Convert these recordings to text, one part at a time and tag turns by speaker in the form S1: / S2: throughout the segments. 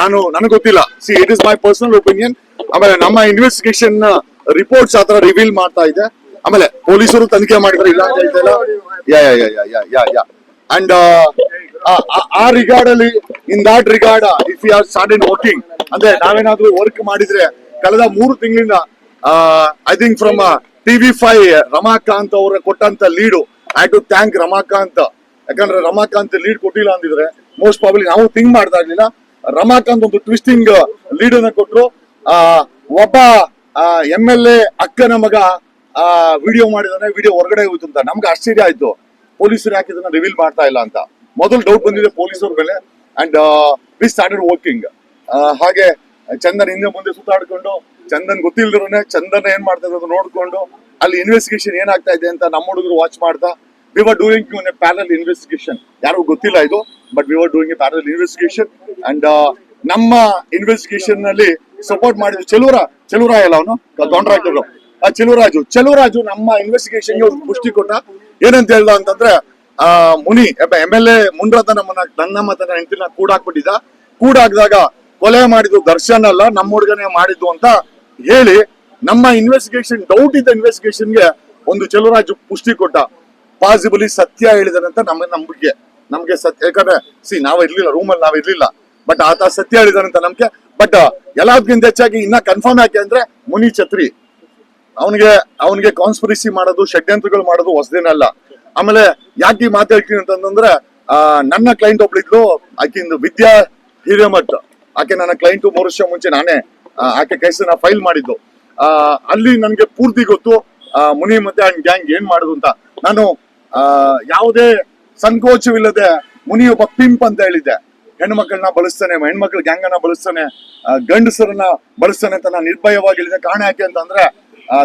S1: ನಾನು, ನನಗೆ ಗೊತ್ತಿಲ್ಲ. See it is my personal opinion ಆಮೇಲೆ ನಮ್ಮ ಇನ್ವೆಸ್ಟಿಗೇಷನ್ ರಿಪೋರ್ಟ್ಸ್ ಆತರ ರಿವೀಲ್ ಮಾಡ್ತಾ ಇದೆ. ಆಮೇಲೆ ಪೊಲೀಸರು ತನಿಖೆ ಮಾಡಿದ್ರೆ, ಇಲ್ಲ ಅಂತ ಹೇಳ್ತಿಲ್ಲ ಯಾ ಯಾ ಯಾ ಯಾ ಯಾ ಯಾ ಅಂಡ್ ಆ ರಿಗಾರ್ಡ್ ಅಲ್ಲಿ in that regard if you are started working ಅಂದ್ರೆ ನಾವೇನಾದ್ರೂ ವರ್ಕ್ ಮಾಡಿದ್ರೆ, ಕಳೆದ ಮೂರು ತಿಂಗಳಿಂದ I think from TV five Ramakant ಅವರ ಕೊಟ್ಟಂತ lead I to thank Ramakant. ಯಾಕಂದ್ರೆ ರಮಾಕಾಂತ್ ಲೀಡ್ ಕೊಟ್ಟಿಲ್ಲ ಅಂದಿದ್ರೆ ಮೋಸ್ಟ್ ಪ್ರಾಬ್ಲಿ ನಾವು ಥಿಂಕ್ ಮಾಡ್ತಾ ಇರ್ಲಿಲ್ಲ. ರಮಾಕಾಂತ್ ಒಂದು ಟ್ವಿಸ್ಟಿಂಗ್ ಲೀಡ್ ಅನ್ನ ಕೊಟ್ರು. ಆ, ಒಬ್ಬ ಎಂ ಎಲ್ ಎ ಅಕ್ಕನ ಮಗ ಆ ವಿಡಿಯೋ ಮಾಡಿದಾನೆ ವಿಡಿಯೋ ಹೊರಗಡೆ ಹೋಯ್ತು ಅಂತ. ನಮ್ಗೆ ಆಶ್ಚರ್ಯ ಆಯ್ತು. ಪೊಲೀಸರು ಯಾಕೆ ಇದನ್ನ ರಿವೀಲ್ ಮಾಡ್ತಾ ಇಲ್ಲ ಅಂತ. ಮೊದಲು ಡೌಟ್ ಬಂದಿದೆ ಪೊಲೀಸರ ಮೇಲೆ. ಅಂಡ್ ವಿ ಸ್ಟಾರ್ಟೆಡ್ ವರ್ಕಿಂಗ್ ಹಾಗೆ ಚಂದನ್ ಹಿಂದೆ ಮುಂದೆ ಸುತ್ತಾಡ್ಕೊಂಡು ಚಂದನ್ ಗೊತ್ತಿಲ್ದಿರೋನೆ ಚಂದನ್ ಏನ್ ಮಾಡ್ತಾ ಇರೋದು ನೋಡ್ಕೊಂಡು ಅಲ್ಲಿ ಇನ್ವೆಸ್ಟಿಗೇಷನ್ ಏನಾಗ್ತಾ ಇದೆ ಅಂತ ನಮ್ಮ ಹುಡುಗರು ವಾಚ್ ಮಾಡ್ತಾ we were doing a parallel investigation ಯಾರಿಗೂ ಗೊತ್ತಿಲ್ಲ ಇದು but we were doing a parallel investigation and ನಮ್ಮ ಇನ್ವೆಸ್ಟಿಗೇಷನ್ನಲ್ಲಿ ಸಪೋರ್ಟ್ ಮಾಡಿದ್ರು ಚೆಲುವರ ಚೆಲುವರಾಯ ಅಲ್ಲ ಅವನು ದೊಂಡರಾಜರು ಆ ಚೆಲುವರಾಜು ಚೆಲುವರಾಜು ನಮ್ಮ ಇನ್ವೆಸ್ಟಿಗೇಷನ್ಗೆ ಪುಷ್ಟಿ ಕೊಟ್ಟ. ಏನಂತ ಹೇಳ್ದ ಅಂತಂದ್ರೆ, ಆ, ಮುನಿ ಎಂ ಎಲ್ ಎ ಮುನ್ರತ ನಮ್ಮನ್ನ ನನ್ನ ತನ್ನ ಹೆಂಡತಿನ ಕೂಡಾಕ್ಬಿಟ್ಟಿದ್ದ. ಕೂಡಾಕ್ದಾಗ ಕೊಲೆ ಮಾಡಿದ್ದು ದರ್ಶನ್ ಅಲ್ಲ, ನಮ್ಮ ಹುಡುಗನೇ ಮಾಡಿದ್ದು ಅಂತ ಹೇಳಿ ನಮ್ಮ ಇನ್ವೆಸ್ಟಿಗೇಷನ್ ಡೌಟ್ ಇದ್ದ ಇನ್ವೆಸ್ಟಿಗೇಷನ್ಗೆ ಒಂದು ಚೆಲುವರಾಜು ಪುಷ್ಟಿ ಕೊಟ್ಟ. ಪಾಸಿಬಲಿ ಸತ್ಯ ಹೇಳಿದಾನಂತ ನಮ್ಮ ನಂಬಿಕೆ. ನಮ್ಗೆ ಸತ್ಯ ಯಾಕಂದ್ರೆ ಸಿ ನಾವ್ ಇರ್ಲಿಲ್ಲ ರೂಮಲ್ಲಿ ನಾವ್ ಇರ್ಲಿಲ್ಲ. ಬಟ್ ಆತ ಸತ್ಯ ಹೇಳಿದಾನಂತ ನಮ್ಗೆ ಬಟ್ ಎಲ್ಲದಕ್ಕಿಂತ ಹೆಚ್ಚಾಗಿ ಇನ್ನ ಕನ್ಫರ್ಮ್ ಯಾಕೆ ಅಂದ್ರೆ, ಮುನಿ ಛತ್ರಿ. ಅವನಿಗೆ ಅವನಿಗೆ ಕಾನ್ಸ್ಪಿರಸಿ ಮಾಡೋದು, ಷಡ್ಯಂತ್ರಗಳು ಮಾಡೋದು ಹೊಸದೇನಲ್ಲ ಆಮೇಲೆ ಯಾಕೆ ಈ ಮಾತು ಹೇಳ್ತೀನಿ ಅಂತಂದ್ರೆ ನನ್ನ ಕ್ಲೈಂಟ್ ಒಬ್ಳಿದ್ಲು, ಆಕಿಂದು ವಿದ್ಯಾ ಹಿರೇಮಠ್. ಆಕೆ ನನ್ನ ಕ್ಲೈಂಟ್ ಮೂರು ವರ್ಷ ಮುಂಚೆ ನಾನೇ ಆಕೆ ಕೇಸನ್ನ ಫೈಲ್ ಮಾಡಿದ್ದು. ಅಲ್ಲಿ ನನಗೆ ಪೂರ್ತಿ ಗೊತ್ತು ಮುನಿ ಮತ್ತೆ ಅಂಡ್ ಗ್ಯಾಂಗ್ ಏನ್ ಮಾಡುದು ಅಂತ. ನಾನು ಯಾವುದೇ ಸಂಕೋಚವಿಲ್ಲದೆ ಮುನಿ ಒಬ್ಬ ಪಿಂಪ್ ಅಂತ ಹೇಳಿದ್ದೆ. ಹೆಣ್ಮಕ್ಳನ್ನ ಬಳಸ್ತಾನೆ, ಹೆಣ್ಮಕ್ಳ ಗ್ಯಾಂಗ್ ಅನ್ನ ಬಳಸ್ತಾನೆ ಗಂಡಸರನ್ನ ಬಳಸ್ತಾನೆ ಅಂತ ನಾನು ನಿರ್ಭಯವಾಗಿ ಹೇಳಿದೆ ಕಾರಣ ಯಾಕೆ ಅಂತಂದ್ರೆ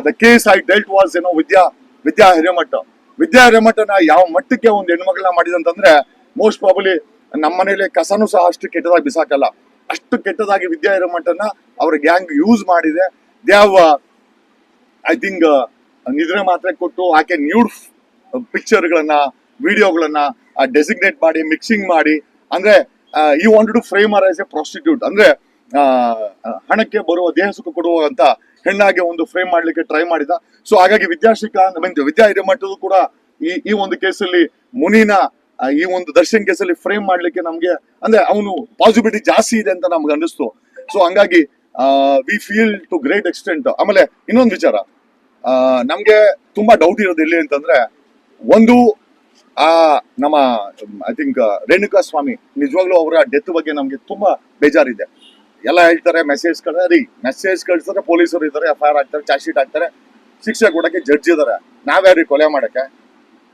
S1: the case I dealt was ಏನೋ ವಿದ್ಯಾ ವಿದ್ಯಾ ಹಿರೇಮಠ. ವಿದ್ಯಾ ಹಿರೇಮಠನ ಯಾವ ಮಟ್ಟಕ್ಕೆ ಒಂದು ಹೆಣ್ಮಕ್ಳನ್ನ ಮಾಡಿದಂತಂದ್ರೆ ಮೋಸ್ಟ್ ಪ್ರಾಬಲಿ ನಮ್ಮ ಮನೇಲಿ ಕಸನೂ ಸಹ ಅಷ್ಟು ಕೆಟ್ಟದಾಗಿ ಬಿಸಾಕಲ್ಲ. ಅಷ್ಟು ಕೆಟ್ಟದಾಗಿ ವಿದ್ಯಾ ಹಿರೇಮಠನ ಅವ್ರ ಗ್ಯಾಂಗ್ ಯೂಸ್ ಮಾಡಿದೆ. ದೇ ಐ ಥಿಂಕ್ ನಿದ್ರೆ ಮಾತ್ರೆ ಕೊಟ್ಟು, ಆಕೆ ನ್ಯೂಡ್ ಪಿಕ್ಚರ್ಗಳನ್ನ ವಿಡಿಯೋಗಳನ್ನ ಡೆಸಿಗ್ನೇಟ್ ಮಾಡಿ ಮಿಕ್ಸಿಂಗ್ ಮಾಡಿ, ಅಂದ್ರೆ ಈ want to frame her as a prostitute ಅಂದ್ರೆ ಹಣಕ್ಕೆ ಬರುವ ದೇಹ ಸುಖ ಕೊಡುವಂತ ಹೆಣ್ಣಾಗಿ ಒಂದು ಫ್ರೇಮ್ ಮಾಡ್ಲಿಕ್ಕೆ ಟ್ರೈ ಮಾಡಿದ. ಸೊ ಹಾಗಾಗಿ ವಿದ್ಯಾಶ್ರೀಕಾಂತ್ ಮೀನ್ ವಿದ್ಯಾ ಮಟ್ಟದ್ದು ಕೂಡ ಈ ಈ ಒಂದು ಕೇಸಲ್ಲಿ ಮುನಿನ ಈ ಒಂದು ದರ್ಶನ್ ಕೇಸಲ್ಲಿ ಫ್ರೇಮ್ ಮಾಡ್ಲಿಕ್ಕೆ ನಮ್ಗೆ, ಅಂದ್ರೆ, ಅವನು ಪಾಸಿಬಿಲಿಟಿ ಜಾಸ್ತಿ ಇದೆ ಅಂತ ನಮ್ಗೆ ಅನಿಸ್ತು ಸೊ ಹಂಗಾಗಿ we feel to great extent ಆಮೇಲೆ ಇನ್ನೊಂದು ವಿಚಾರ. ನಮ್ಗೆ ತುಂಬಾ ಡೌಟ್ ಇರೋದು ಎಲ್ಲಿ ಅಂತಂದ್ರೆ ಒಂದು, ಆ, ನಮ್ಮ ಐ ಥಿಂಕ್ ರೇಣುಕಾ ಸ್ವಾಮಿ ನಿಜವಾಗ್ಲೂ ಅವರ ಡೆತ್ ಬಗ್ಗೆ ನಮ್ಗೆ ತುಂಬಾ ಬೇಜಾರಿದೆ. ಎಲ್ಲ ಹೇಳ್ತಾರೆ ಮೆಸೇಜ್ ಕಳ ರೀ ಮೆಸೇಜ್ ಕಳ್ಸಿದ್ರೆ ಪೊಲೀಸರು ಇದ್ದಾರೆ, ಎಫ್ ಐ ಆರ್ ಹಾಕ್ತಾರೆ, ಚಾರ್ಜ್ ಶೀಟ್ ಹಾಕ್ತಾರೆ, ಶಿಕ್ಷೆ ಕೊಡಕ್ಕೆ ಜಡ್ಜ್ ಇದಾರೆ. ನಾವ್ಯಾರಿ ಕೊಲೆ ಮಾಡಕ್ಕೆ?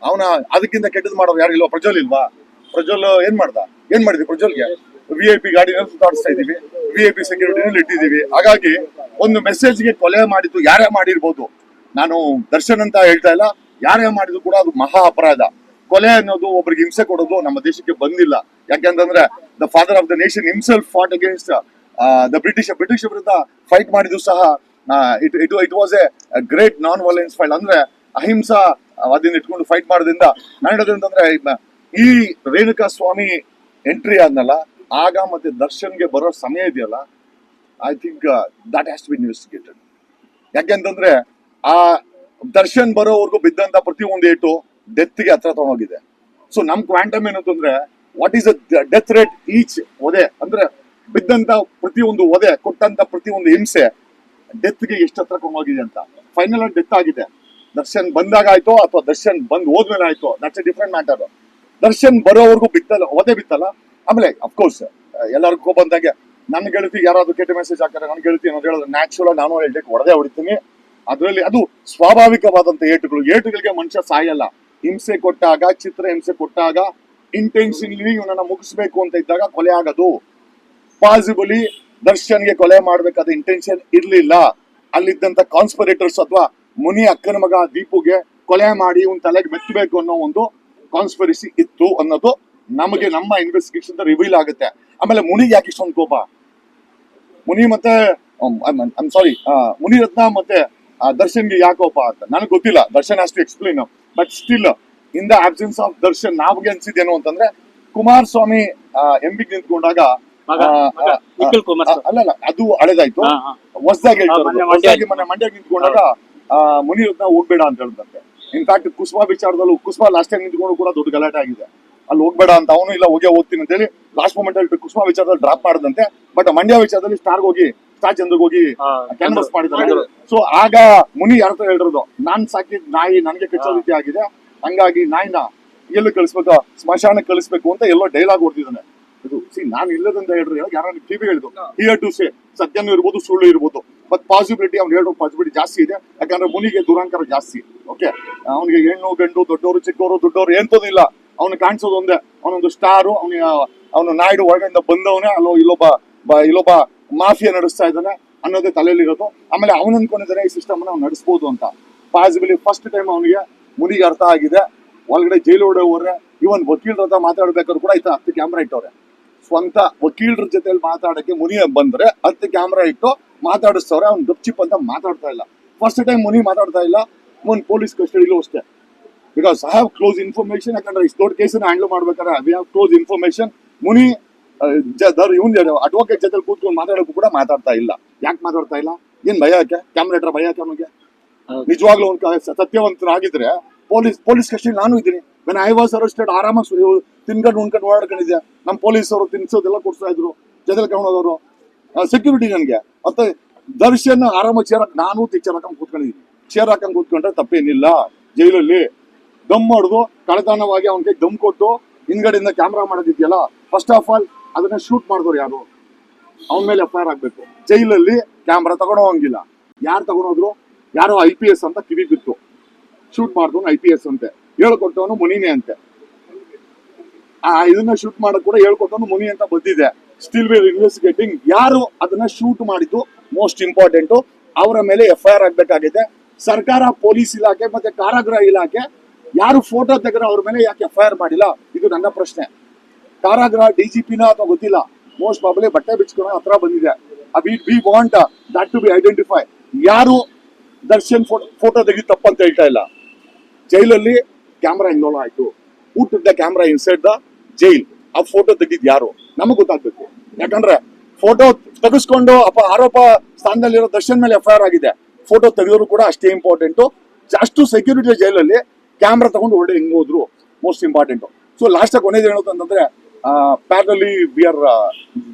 S1: ಅವನ, ಅದಕ್ಕಿಂತ ಕೆಟ್ಟದ್ ಮಾಡೋರು ಯಾರು ಇಲ್ವಾ? ಪ್ರಜ್ವಲ್ ಇಲ್ವಾ? ಪ್ರಜ್ವಲ್, ಏನ್ ಮಾಡ್ದ? ಏನ್ ಮಾಡಿದ್ವಿ ಪ್ರಜ್ವಲ್ಗೆ? ವಿ ಐ ಪಿ ಗಾಡಿನಲ್ಲಿ ಸುತ್ತಾಡಿಸ್ತಾ ಇದೀವಿ ವಿ ಐ ಪಿ ಸೆಕ್ಯೂರಿಟಿನಲ್ಲಿ ಇಟ್ಟಿದೀವಿ ಹಾಗಾಗಿ, ಒಂದು ಮೆಸೇಜ್ಗೆ ಕೊಲೆ ಮಾಡಿದ್ದು ಯಾರೇ ಮಾಡಿರ್ಬೋದು. ನಾನು ದರ್ಶನ್ ಅಂತ ಹೇಳ್ತಾ ಇಲ್ಲ. ಯಾರೇ ಮಾಡಿದ್ರು ಕೂಡ ಅದು ಮಹಾ ಅಪರಾಧ. ಕೊಲೆ ಅನ್ನೋದು ಒಬ್ರಿಗೆ ಹಿಂಸೆ ಕೊಡೋದು ನಮ್ಮ ದೇಶಕ್ಕೆ ಬಂದಿಲ್ಲ. ಯಾಕೆಂತಂದ್ರೆ the father of the nation himself fought against the British British ವಿರುದ್ಧ ಫೈಟ್ ಮಾಡಿದ್ರು ಸಹ it it it was a great non violence fight ಅಂದ್ರೆ ಅಹಿಂಸಾ ಅದನ್ನ ಇಟ್ಕೊಂಡು ಫೈಟ್ ಮಾಡೋದ್ರಿಂದ ನಾನು ಹೇಳೋದು ಅಂತಂದ್ರೆ ಈ ರೇಣುಕಾ ಸ್ವಾಮಿ ಎಂಟ್ರಿ ಆದ್ನಲ್ಲ, ಆಗ ಮತ್ತೆ ದರ್ಶನ್ಗೆ ಬರೋ ಸಮಯ ಇದೆಯಲ್ಲ I think that has to be investigated ಯಾಕೆಂತಂದ್ರೆ, ಆ ದರ್ಶನ್ ಬರೋವರೆಗೂ ಬಿದ್ದಂತ ಪ್ರತಿ ಒಂದು ಏಟು ಡೆತ್ಗೆ ಹತ್ರ ತಗೊಂಡೋಗಿದೆ. ಸೊ ನಮ್ ಕ್ವಾಂಟಮ್ ಏನಂತಂದ್ರೆ what is death rate each ಒದೆ? ಅಂದ್ರೆ, ಬಿದ್ದಂತ ಒಂದು ಒದೆ, ಕೊಟ್ಟಂತ ಪ್ರತಿ ಒಂದು ಹಿಂಸೆ ಡೆತ್ಗೆ ಎಷ್ಟು ಹತ್ರ ಹೋಗಿದೆ ಅಂತ. ಫೈನಲ್ ಆಗಿ ಡೆತ್ ಆಗಿದೆ. ದರ್ಶನ್ ಬಂದಾಗ ಆಯ್ತು, ಅಥವಾ ದರ್ಶನ್ ಬಂದ್ ಹೋದ್ಮೇಲೆ ಆಯ್ತು that's a different matter Darshan ಬರೋವರೆಗೂ ಬಿತ್ತಲ್ಲ ಒದೆ ಬಿತ್ತಲ್ಲ. ಆಮೇಲೆ ಅಫ್ಕೋರ್ಸ್ ಎಲ್ಲರಿಗೂ ಬಂದಾಗೆ ನನ್ನ ಗೆಳತಿ ಯಾರಾದ್ರೂ ಕೆಟ್ಟ ಮೆಸೇಜ್ ಹಾಕ್ತಾರೆ, ನನ್ ಗೆಳತಿ ಅನ್ನೋದು ಹೇಳಿದ್ರೆ ನ್ಯಾಚುರಲ್ ನಾನು ಹೇಳ್ಲಿಕ್ಕೆ ಒಡದೆ ಹೊಡಿತೀನಿ. ಅದರಲ್ಲಿ ಅದು ಸ್ವಾಭಾವಿಕವಾದಂತ ಏಟುಗಳು. ಏಟುಗಳಿಗೆ ಮನುಷ್ಯ ಸಾಯಲ್ಲ. ಹಿಂಸೆ ಕೊಟ್ಟಾಗ, ಚಿತ್ರ ಹಿಂಸೆ ಕೊಟ್ಟಾಗ ಇಂಟೆನ್ಷನ್ಲಿ ಇವನನ್ನ ಮುಗಿಸ್ಬೇಕು ಅಂತ ಇದ್ದಾಗ ಕೊಲೆ ಆಗೋದು. ಪಾಸಿಬಲಿ ದರ್ಶನ್ಗೆ ಕೊಲೆ ಮಾಡ್ಬೇಕಾದ ಇಂಟೆನ್ಷನ್ ಇರ್ಲಿಲ್ಲ. ಅಲ್ಲಿದ್ದಂತ ಕಾನ್ಸ್ಪರೇಟರ್ಸ್ ಅಥವಾ ಮುನಿ ಅಕ್ಕನ ಮಗ ದೀಪುಗೆ ಕೊಲೆ ಮಾಡಿ ಇವನ್ ತಲೆಗೆ ಮೆತ್ತಬೇಕು ಅನ್ನೋ ಒಂದು ಕಾನ್ಸ್ಪರಿಸಿ ಇತ್ತು ಅನ್ನೋದು ನಮಗೆ ನಮ್ಮ ಇನ್ವೆಸ್ಟಿಗೇಷನ್ ರಿವೀಲ್ ಆಗುತ್ತೆ. ಆಮೇಲೆ ಮುನಿಗೆ ಯಾಕೆ ಇಷ್ಟೊಂದು ಕೋಪ? ಮುನಿ ಮತ್ತೆ ಸಾರಿ ಮುನಿರತ್ನ ಮತ್ತೆ ಆ, ದರ್ಶನ್ಗೆ ಯಾಕೋಪ ಅಂತ. ನನಗೆ ಗೊತ್ತಿಲ್ಲ. ದರ್ಶನ್ ಅಷ್ಟು to explain but still in the absence of Darshan ನಾವ್ಗೆ ಅನ್ಸಿದ್ದೇನು ಅಂತಂದ್ರೆ ಕುಮಾರಸ್ವಾಮಿ ಎಂ ಎಂಬಿ ನಿಂತ್ಕೊಂಡಾಗ ಅಲ್ಲ ಅಲ್ಲ ಅದು ಹಳೆದಾಯ್ತು. ಹೊಸದಾಗಿ
S2: ಮಂಡ್ಯ
S1: ಹೊಸದಾಗಿ ಮನೆ ಮಂಡ್ಯ ನಿಂತ್ಕೊಂಡಾಗ ಮುನಿರತ್ನ ಹೋಗ್ಬೇಡ ಅಂತ ಹೇಳಿದಂತೆ. ಇನ್ಫ್ಯಾಕ್ಟ್ ಕುಸ್ಮಾ ವಿಚಾರದಲ್ಲೂ ಕುಸ್ಮಾ ಲಾಸ್ಟ್ ಟೈಮ್ ನಿಂತ್ಕೊಂಡು ಕೂಡ ದೊಡ್ಡ ಗಲಾಟೆ ಆಗಿದೆ. ಅಲ್ಲಿ ಹೋಗ್ಬೇಡ ಅಂತ ಅವನು ಇಲ್ಲ ಹೋಗೇ ಹೋಗ್ತೀನಿ ಅಂತ ಹೇಳಿ ಲಾಸ್ಟ್ ಮೂಮೆಂಟ್ ಅಲ್ಲಿ ಕುಸುಮ ವಿಚಾರದಲ್ಲಿ ಡ್ರಾಪ್ ಮಾಡಿದಂತೆ. ಬಟ್ ಮಂಡ್ಯ ವಿಚಾರದಲ್ಲಿ ಸ್ಟಾರ್ ಹೋಗಿ ಸ್ಟಾರ್ ಚಂದ್ರಿಗೆ ಹೋಗಿ ಕ್ಯಾನ್ವಸ್ ಮಾಡಿದ್ದಾರೆ.
S2: ಮಾಡಿದ್ರು.
S1: ಸೊ ಆಗ ಮುನಿ ಯಾರ ಹತ್ರ ಹೇಳಿರೋದು? ನಾನ್ ಸಾಕಿದ್ ನಾಯಿ ನನಗೆ ಕಚ್ಚೋ ರೀತಿ ಆಗಿದೆ. ಹಂಗಾಗಿ ನಾಯಿನ ಎಲ್ಲಿ ಕಳಿಸ್ಬೇಕು ಸ್ಮಶಾನಕ್ಕೆ ಕಳಿಸ್ಬೇಕು ಅಂತ ಎಲ್ಲೋ ಡೈಲಾಗ್ ಹೊಡ್ತಿದ್ದಾನೆ ಇದು ಸಿ ನಾನು ಇಲ್ಲದಂತ ಹೇಳ್ರಿ ಯಾರು ಟಿವಿ ಹೇಳಿದ್ರು ಹಿಯರ್ ಟು ಸೇ ಸತ್ಯನೂ ಇರ್ಬೋದು ಸುಳ್ಳು ಇರ್ಬೋದು. ಬಟ್ ಪಾಸಿಬಿಲಿಟಿ ಅವ್ನು ಹೇಳೋ ಪಾಸಿಬಿಲಿಟಿ ಜಾಸ್ತಿ ಇದೆ. ಯಾಕಂದ್ರೆ ಮುನಿಗೆ ದುರಂಕಾರ ಜಾಸ್ತಿ. ಓಕೆ ಅವನಿಗೆ ಹೆಣ್ಣು ಗಂಡು ದೊಡ್ಡವರು ಚಿಕ್ಕವರು ದೊಡ್ಡವರು ಎಂತದಿಲ್ಲ ಅವ್ನು ಕಾಣಿಸೋದು ಒಂದೇ. ಅವನೊಂದು ಸ್ಟಾರು ಅವನ, ಅವನು ನಾಯ್ಡು ಹೊರಗಡೆಯಿಂದ ಬಂದವನೇ, ಅಲ್ಲೋ ಇಲ್ಲೊಬ್ಬ ಇಲ್ಲೊಬ್ಬ ಮಾಫಿಯಾ ನಡೆಸ್ತಾ ಇದ್ದಾನೆ ಅನ್ನೋದೇ ತಲೆಯಲ್ಲಿ ಇರೋದು ಆಮೇಲೆ ಅವನು ಅನ್ಕೊಂಡಿದ್ದಾನೆ ಈ ಸಿಸ್ಟಮ್ ಅವ್ನು ನಡೆಸ್ಬೋದು ಅಂತ. ಪಾಸಿಬಿಲಿ ಫಸ್ಟ್ ಟೈಮ್ ಅವನಿಗೆ ಮುನಿಗೆ ಅರ್ಥ ಆಗಿದೆ. ಒಳಗಡೆ ಜೈಲು ಹೊಡೆಯೋರೆ ಇವನ್ ವಕೀಲರ ಹತ್ರ ಮಾತಾಡ್ಬೇಕಾದ್ರು ಕೂಡ ಆಯ್ತಾ ಹತ್ತು ಕ್ಯಾಮ್ರಾ ಇಟ್ಟವ್ರೆ. ಸ್ವಂತ ವಕೀಲರ ಜೊತೆಲಿ ಮಾತಾಡಕ್ಕೆ ಮುನಿ ಬಂದ್ರೆ ಹತ್ತು ಕ್ಯಾಮ್ರಾ ಇಟ್ಟು ಮಾತಾಡಿಸ್ತವ್ರೆ. ಅವ್ನು ಗಪ್ಚಿಪ್ ಅಂತ ಮಾತಾಡ್ತಾ ಇಲ್ಲ. ಫಸ್ಟ್ ಟೈಮ್ ಮುನಿ ಮಾತಾಡ್ತಾ ಇಲ್ಲ. ಮುನ್ ಪೊಲೀಸ್ ಕಸ್ಟಡಿಲೂ ಅಷ್ಟೇ. Because I have close information ಯಾಕಂದ್ರೆ ಇಷ್ಟು ದೊಡ್ಡ ಕೇಸನ್ನ ಹ್ಯಾಂಡಲ್ ಮಾಡ್ಬೇಕಾದ್ರೆ we have close information Muni even advocate ಜೊತೆ ಕೂತ್ಕೊಂಡು ಮಾತಾಡೋಕ್ಕೂ ಕೂಡ ಮಾತಾಡ್ತಾ ಇಲ್ಲ. ಯಾಕೆ ಮಾತಾಡ್ತಾ ಇಲ್ಲ? ಏನ್ ಭಯ ಯಾಕೆ? ಕ್ಯಾಮ್ರಾ ಭಯ ಯಾಕೆ ಅವನಿಗೆ. ನಿಜವಾಗ್ಲೂ ಒಂದು ಸತ್ಯವಂತರಾಗಿದ್ರೆ ಪೊಲೀಸ್ ಪೊಲೀಸ್ ಕಸ್ಟಡಿ ನಾನು ಇದ್ದೀನಿ. ವೆನ್ ಐ ವಾಸ್ ಅರೆಸ್ಟೆಡ್ ಆರಾಮಾಗಿ ತಿನ್ಕೊಂಡು ಉಣ್ಕೊಂಡು ಓಡಾಡ್ಕೊಂಡಿದ್ದೆ. ನಮ್ಮ ಪೊಲೀಸ್ ಅವರು ತಿನ್ಸೋದೆಲ್ಲ ಕೊಡ್ಸ್ತಾ ಇದ್ರು. ಜೊತೆಲಿ ಕೌಣದವರು ಸೆಕ್ಯೂರಿಟಿ ನನಗೆ. ಮತ್ತೆ ದರ್ಶನ್ ಆರಾಮಾಗಿ ಚೇರ್ ನಾನು ಚೇರ್ ಹಾಕೊಂಡು ಕೂತ್ಕೊಂಡಿದ್ದೀನಿ. ಚೇರ್ ಹಾಕೊಂಡು ಕೂತ್ಕೊಂಡ್ರೆ ತಪ್ಪೇನಿಲ್ಲ. ಜೈಲಲ್ಲಿ ದಮ್ ಹೊಡೆದು ಕಳತನವಾಗಿ ಅವನಿಗೆ ಗಮ್ ಕೊಟ್ಟು ಹಿಂದ್ಗಡೆಯಿಂದ ಕ್ಯಾಮ್ರಾ ಮಾಡೋದಿದೆಯಲ್ಲ ಫಸ್ಟ್ ಆಫ್ ಆಲ್ ಅದನ್ನ ಶೂಟ್ ಮಾಡಿದವ್ರು ಯಾರು? ಅವನ ಮೇಲೆ ಎಫ್ ಐ ಆರ್ ಆಗ್ಬೇಕು ಜೈಲಲ್ಲಿ ಕ್ಯಾಮ್ರಾ ತಗೊಂಡು ಹೋಗಂಗಿಲ್ಲ. ಯಾರು ತಗೊಂಡೋದ್ರು ಯಾರೋ ಐ ಪಿ ಎಸ್ ಅಂತ ಕಿವಿ ಬಿತ್ತು. ಶೂಟ್ ಮಾಡಿದವನು ಐ ಪಿ ಎಸ್ ಅಂತೆ. ಹೇಳ್ಕೊಟ್ಟವನು ಮುನಿನೇ ಅಂತೆ. ಆ, ಇದನ್ನ ಶೂಟ್ ಮಾಡಕ್ ಕೂಡ ಹೇಳ್ಕೊಟ್ಟವನು ಮುನಿ ಅಂತ ಬಂದಿದೆ. ಸ್ಟಿಲ್ ವಿಲ್ ಇನ್ವೆಸ್ಟಿಗೇಟಿಂಗ್ ಯಾರು ಅದನ್ನ ಶೂಟ್ ಮಾಡಿದ್ದು ಮೋಸ್ಟ್ ಇಂಪಾರ್ಟೆಂಟ್ ಅವರ ಮೇಲೆ ಎಫ್ ಐ ಆರ್ ಆಗ್ಬೇಕಾಗಿದೆ ಸರ್ಕಾರ, ಪೊಲೀಸ್ ಇಲಾಖೆ ಮತ್ತೆ ಕಾರಾಗೃಹ ಇಲಾಖೆ ಯಾರು ಫೋಟೋ ತೆಗೆದ್ರೆ ಅವ್ರ ಮೇಲೆ ಯಾಕೆ ಎಫ್ ಐ ಆರ್ ಮಾಡಿಲ್ಲ? ಇದು ನನ್ನ ಪ್ರಶ್ನೆ. ಕಾರಾಗೃಹ ಪಿನ ಅಥವಾ ಗೊತ್ತಿಲ್ಲ? ಮೋಸ್ಟ್ ಪ್ರಾಬಲಿ ಬಟ್ಟೆ ಬಿಚ್ಕೊಳೋ ಹತ್ರ ಬಂದಿದೆ. We we want that to be identify ಯಾರು ದರ್ಶನ್ ಫೋಟೋ ತೆಗೆದು ತಪ್ಪಂತ ಹೇಳ್ತಾ ಇಲ್ಲ. ಜೈಲಲ್ಲಿ ಕ್ಯಾಮ್ರಾ ಇನ್ವಾಲ್ವ್ ಆಯ್ತು. ಊಟದ ಕ್ಯಾಮ್ರಾ ಇನ್ಸೈಡ್ ದ ಜೈಲ್ ಆ ಫೋಟೋ ತೆಗಿದ್ ಯಾರು? ನಮಗ್ ಗೊತ್ತಾಗ್ಬೇಕು. ಯಾಕಂದ್ರೆ ಫೋಟೋ ತೆಗೆಸ್ಕೊಂಡು ಅಪ್ಪ ಆರೋಪ ಸ್ಥಾನದಲ್ಲಿರೋ ದರ್ಶನ್ ಮೇಲೆ ಎಫ್ ಐ ಆರ್ ಆಗಿದೆ. ಫೋಟೋ ತೆಗೆದ್ರು ಕೂಡ ಅಷ್ಟೇ ಇಂಪಾರ್ಟೆಂಟು ಅಷ್ಟು ಸೆಕ್ಯೂರಿಟಿ ಜೈಲಲ್ಲಿ ಕ್ಯಾಮ್ರಾ ತಗೊಂಡು ಒಳ್ಳೆ ಹೆಂಗ್ ಹೋದ್ರು ಮೋಸ್ಟ್ ಇಂಪಾರ್ಟೆಂಟ್. ಸೊ ಲಾಸ್ಟ್ ಕೊನೆದು ಹೇಳೋದು ಅಂತಂದ್ರೆ parallelly we are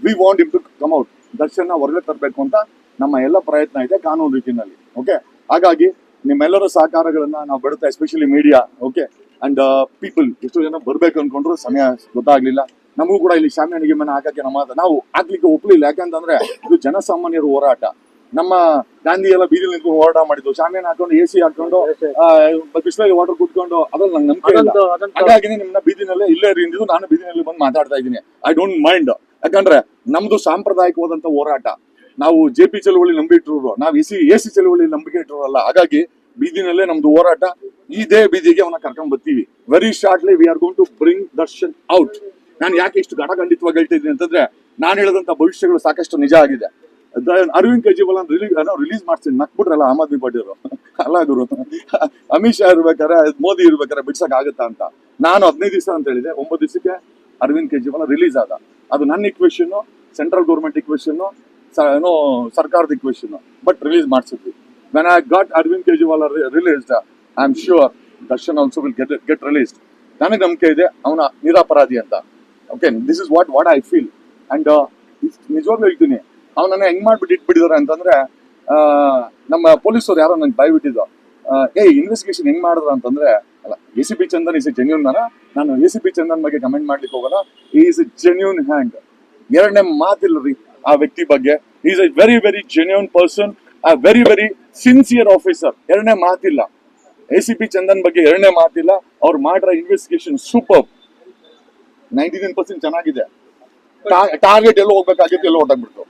S1: we want him to come out ದರ್ಶನ ಹೊರಗೆ ತರಬೇಕು ಅಂತ ನಮ್ಮ ಎಲ್ಲ ಪ್ರಯತ್ನ ಇದೆ ಕಾನೂನು ರೀತಿಯಲ್ಲಿ. ಓಕೆ ಹಾಗಾಗಿ ನಿಮ್ಮೆಲ್ಲರ ಸಹಕಾರಗಳನ್ನ ನಾವು ಬಿಡುತ್ತೆ especially media okay and people ಎಷ್ಟು ಜನ ಬರ್ಬೇಕು ಅನ್ಕೊಂಡ್ರು ಸಮಯ ಗೊತ್ತಾಗ್ಲಿಲ್ಲ. ನಮಗೂ ಕೂಡ ಇಲ್ಲಿ ಶಾಮಿಯಾಣಿಗೆ ಮನೆ ಹಾಕಕ್ಕೆ ನಮ್ಮ, ನಾವು ಹಾಕ್ಲಿಕ್ಕೆ ಒಪ್ಲಿಲ್ಲ. ಯಾಕಂತಂದ್ರೆ ಇದು ಜನಸಾಮಾನ್ಯರ ಹೋರಾಟ. ನಮ್ಮ ಗಾಂಧಿ ಎಲ್ಲ ಬೀದಿ ನಿಂತ್ಕೊಂಡು ಹೋರಾಟ ಮಾಡಿದ್ದು ಶಾಮಿಯನ್ ಹಾಕೊಂಡು ಎ ಸಿ ಹಾಕೊಂಡು ಬಿಸಿಲಲ್ಲಿ ವಾಟರ್ ಕುತ್ಕೊಂಡು ಅದ್ರಲ್ಲಿ ನಂಗೆ ನಂಬಿಕೆ ಇಲ್ಲ. ಹಾಗಾಗಿ ನಿಮ್ಮನ್ನ ಬೀದಿನಲ್ಲೇ ಇಲ್ಲೇ ಇರಿಂದಿದ್ದು ನಾನು ಬೀದಿನಲ್ಲಿ ಬಂದು ಮಾತಾಡ್ತಾ ಇದ್ದೀನಿ. ಐ ಡೋಂಟ್ ಮೈಂಡ್ ಯಾಕಂದ್ರೆ ನಮ್ದು ಸಾಂಪ್ರದಾಯಿಕವಾದಂತ ಹೋರಾಟ. ನಾವು ಜೆ ಪಿ ನಂಬಿ ಇಟ್ಟಿರೋರು ನಾವು ಎ ಸಿ ಎ ಸಿ ಚಳುವಳಿ ನಂಬಿಕೆ ಇಟ್ಟಿರೋಲ್ಲ ಹಾಗಾಗಿ ಬೀದಿನಲ್ಲೇ ನಮ್ದು ಹೋರಾಟ. ಇದೇ ಬೀದಿಗೆ ಅವನ್ನ ಕರ್ಕೊಂಡ್ ಬರ್ತೀವಿ. Very shortly we are going to bring Darshan out ನಾನು ಯಾಕೆ ಇಷ್ಟು ಘಟಖಂಡಿತವಾಗಿ ಹೇಳ್ತಾ ಇದ್ದೀನಿ ಅಂತಂದ್ರೆ ನಾನು ಹೇಳಿದಂತ ಭವಿಷ್ಯಗಳು ಸಾಕಷ್ಟು ನಿಜ ಆಗಿದೆ. ಅರವಿಂದ್ ಕೇಜ್ರಿವಾಲ್ ರಿಲೀಸ್ ರಿಲೀಸ್ ಮಾಡ್ತೀನಿ ನಕ್ಬಿಟ್ರಲ್ಲ ಆಮ್ ಆದ್ಮಿ ಪಾರ್ಟಿಯವರು ಅಲ್ಲ ಗುರು, ಅಮಿತ್ ಶಾ ಇರ್ಬೇಕಾರೆ ಮೋದಿ ಇರ್ಬೇಕಾರೆ ಬಿಡ್ಸಕ್ ಆಗುತ್ತಾ ಅಂತ. ನಾನು ಹದಿನೈದು ದಿವಸ ಅಂತ ಹೇಳಿದೆ, ಒಂಬತ್ತು ದಿವಸಕ್ಕೆ ಅರವಿಂದ್ ಕೇಜ್ರಿವಾಲ್ ರಿಲೀಸ್ ಆದ. ಅದು ನನ್ನ ಇಕ್ವೇಶನ್ ಸೆಂಟ್ರಲ್ ಗೌರ್ಮೆಂಟ್ ಇಕ್ವೇಶನ್ ಏನೋ ಸರ್ಕಾರದ equation but release ಮಾಡಿಸಿದ್ವಿ. When I got Arvind Kejriwal released I am sure Darshan also will get get released ನನಗೆ ನಂಬಿಕೆ ಇದೆ, ಅವನ ನಿರಾಪರಾಧಿ ಅಂತ. Okay this is what what I feel and ನಿಜವಾಗ್ಲೂ ಹೇಳ್ತೀನಿ ಅವನನ್ನ ಹೆಂಗ್ ಮಾಡ್ಬಿಟ್ಟು ಇಟ್ಬಿಟ್ಟಿದಾರೆ ಅಂತಂದ್ರೆ ಆ, ನಮ್ಮ ಪೊಲೀಸರು ಯಾರೋ ನಂಗೆ ಬಾಯ್ ಬಿಟ್ಟಿದ್ದು ಏ ಇನ್ವೆಸ್ಟಿಗೇಷನ್ ಹೆಂಗ್ ಮಾಡಿದ್ರು? ಅಂತಂದ್ರೆ ಅಲ್ಲ A C P Chandan is a genuine ನಾನು ಎ ಸಿ ಪಿ ಚಂದನ್ ಬಗ್ಗೆ ಕಮೆಂಟ್ ಮಾಡ್ಲಿಕ್ಕೆ ಹೋಗಲ್ಲ. ಈಸ್ ಎ ಜೆನ್ಯೂನ್ ಹ್ಯಾಂಡ್ ಎರಡನೇ ಮಾತಿಲ್ಲ ರೀ ಆ ವ್ಯಕ್ತಿ ಬಗ್ಗೆ. Is a very very genuine person ಆ ವೆರಿ ವೆರಿ ಸಿನ್ಸಿಯರ್ ಆಫೀಸರ್ ಎರಡನೇ ಮಾತಿಲ್ಲ. ಎ ಸಿ ಪಿ ಚಂದನ್ ಬಗ್ಗೆ ಎರಡನೇ ಮಾತಿಲ್ಲ. ಅವ್ರು ಮಾಡಿರೋ investigation super ninety nine percent ಚೆನ್ನಾಗಿದೆ ಟಾರ್ಗೆಟ್ ಎಲ್ಲೋ ಹೋಗ್ಬೇಕಾಗಿತ್ತು ಎಲ್ಲೋ ಹೊರಟಾಗ್ಬಿಡ್ತು.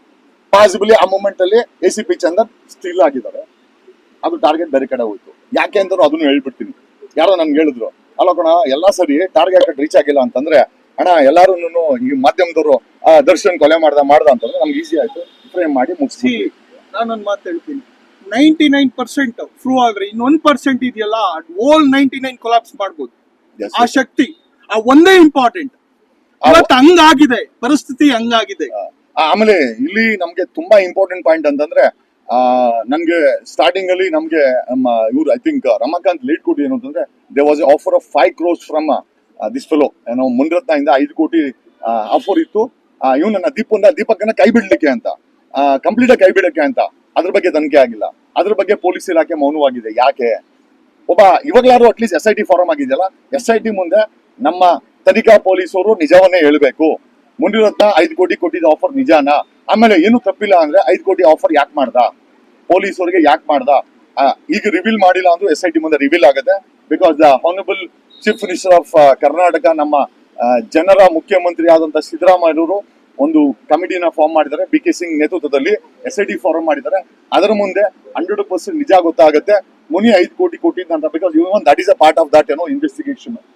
S1: ಪಾಸಿಬಲಿ ಆ ಮೂಮೆಂಟ್ ಅಲ್ಲಿ A C P Chandan still ಆಗಿದ್ದಾರೆ. ಅದು ಟಾರ್ಗೆಟ್ ಬೇರೆ ಕಡೆ ಹೋಯ್ತು. ಯಾಕೆ ಅಂತ ಅದನ್ನು ಹೇಳ್ಬಿಡ್ತೀನಿ. ಯಾರೋ ನನ್ಗೆ ಹೇಳಿದ್ರು ಅಲ್ಲ ಕಣ ಎಲ್ಲಾ ಸರಿ ಟಾರ್ಗೆಟ್ ರೀಚ್ ಆಗಿಲ್ಲ ಅಂತಂದ್ರೆ ಅಣ್ಣ ಎಲ್ಲಾರು ಈ ಮಾಧ್ಯಮದವರು ದರ್ಶನ್ ಕೊಲೆ ಮಾಡ್ದ ಮಾಡ್ದ ಅಂತಂದ್ರೆ ನಮ್ಗೆ ಈಸಿ ಆಯ್ತು. ಫ್ರೇಮ್ ಮಾಡಿ ಮುಗಿಸಿ
S3: ನಾನೊಂದು ಮಾತು ಹೇಳ್ತೀನಿ. ನೈಂಟಿ ನೈನ್ ಪರ್ಸೆಂಟ್ ಫ್ರೂ ಆದ್ರೆ ಇನ್ನೊಂದ್ ಪರ್ಸೆಂಟ್ ಇದೆಯಲ್ಲ ಓಲ್ ನೈಂಟಿ ನೈನ್ ಕೊಲಾಪ್ಸ್ ಮಾಡ್ಬೋದು ಆ ಶಕ್ತಿ ಆ ಒಂದೇ ಇಂಪಾರ್ಟೆಂಟ್ ಹಂಗಾಗಿದೆ ಪರಿಸ್ಥಿತಿ ಹಂಗಾಗಿದೆ.
S1: ಆಮೇಲೆ ಇಲ್ಲಿ ನಮ್ಗೆ ತುಂಬಾ ಇಂಪಾರ್ಟೆಂಟ್ ಪಾಯಿಂಟ್ ಅಂತಂದ್ರೆ, ಆ, ನನ್ಗೆ ಸ್ಟಾರ್ಟಿಂಗ್ ಅಲ್ಲಿ ನಮ್ಗೆ ಇವ್ರು ಐ ಥಿಂಕ್ ರಮಾಕಾಂತ್ ಲೀಡ್ ಕೊಡಿ ಏನು ಅಂತಂದ್ರೆ they was offer of five crores from this fellow ಏನೋ ಮುನ್ರತ್ನ ಇಂದ ಐದು ಕೋಟಿ ಆಫರ್ ಇತ್ತು. ಇವನನ್ನ ದೀಪನ್ನ ದೀಪಕನ್ನ ಕೈ ಬಿಡ್ಲಿಕ್ಕೆ ಅಂತ. ಕಂಪ್ಲೀಟ್ ಆಗಿ ಕೈ ಬಿಡಕ್ಕೆ ಅಂತ. ಅದ್ರ ಬಗ್ಗೆ ತನಿಖೆ ಆಗಿಲ್ಲ. ಅದ್ರ ಬಗ್ಗೆ ಪೊಲೀಸ್ ಇಲಾಖೆ ಮೌನವಾಗಿದೆ. ಯಾಕೆ? ಒಬ್ಬ ಇವಾಗ್ಲಾರು at least S I T form ಆಗಿದೆಯಲ್ಲ? ಎಸ್ ಐ ಟಿ ಮುಂದೆ ನಮ್ಮ ತನಿಖಾ ಪೊಲೀಸರು ನಿಜವನ್ನೇ ಹೇಳ್ಬೇಕು. ಮುನಿರತ್ನ ಐದು ಕೋಟಿ ಕೊಟ್ಟಿದ್ದ ಆಫರ್ ನಿಜಾನ? ಆಮೇಲೆ ಏನು ತಪ್ಪಿಲ್ಲ ಅಂದ್ರೆ ಐದು ಕೋಟಿ ಆಫರ್ ಯಾಕೆ ಮಾಡ್ದ? ಅವರಿಗೆ ಯಾಕೆ ಮಾಡ್ದ? ಈಗ ರಿವೀಲ್ ಮಾಡಿಲ್ಲ ಅಂದ್ರೆ ಎಸ್ ಐ ಟಿ ಮುಂದೆ ರಿವೀಲ್ ಆಗುತ್ತೆ. Because the honourable chief minister of Karnataka ನಮ್ಮ ಜನರ ಮುಖ್ಯಮಂತ್ರಿ ಆದಂತ ಸಿದ್ದರಾಮಯ್ಯವರು ಒಂದು ಕಮಿಟಿನ ಫಾರ್ಮ್ ಮಾಡಿದ್ದಾರೆ. ಬಿ ಕೆ ಸಿಂಗ್ ನೇತೃತ್ವದಲ್ಲಿ ಎಸ್ ಐ ಟಿ ಫಾರ್ಮ್ ಮಾಡಿದ್ದಾರೆ. ಅದರ ಮುಂದೆ ಹಂಡ್ರೆಡ್ ಪರ್ಸೆಂಟ್ ನಿಜ ಗೊತ್ತಾಗುತ್ತೆ. ಮುನಿ ಐದು ಕೋಟಿ ಕೊಟ್ಟಿದ್ದಂತ because even that is a part of that ಏನೋ ಇನ್ವೆಸ್ಟಿಗೇಷನ್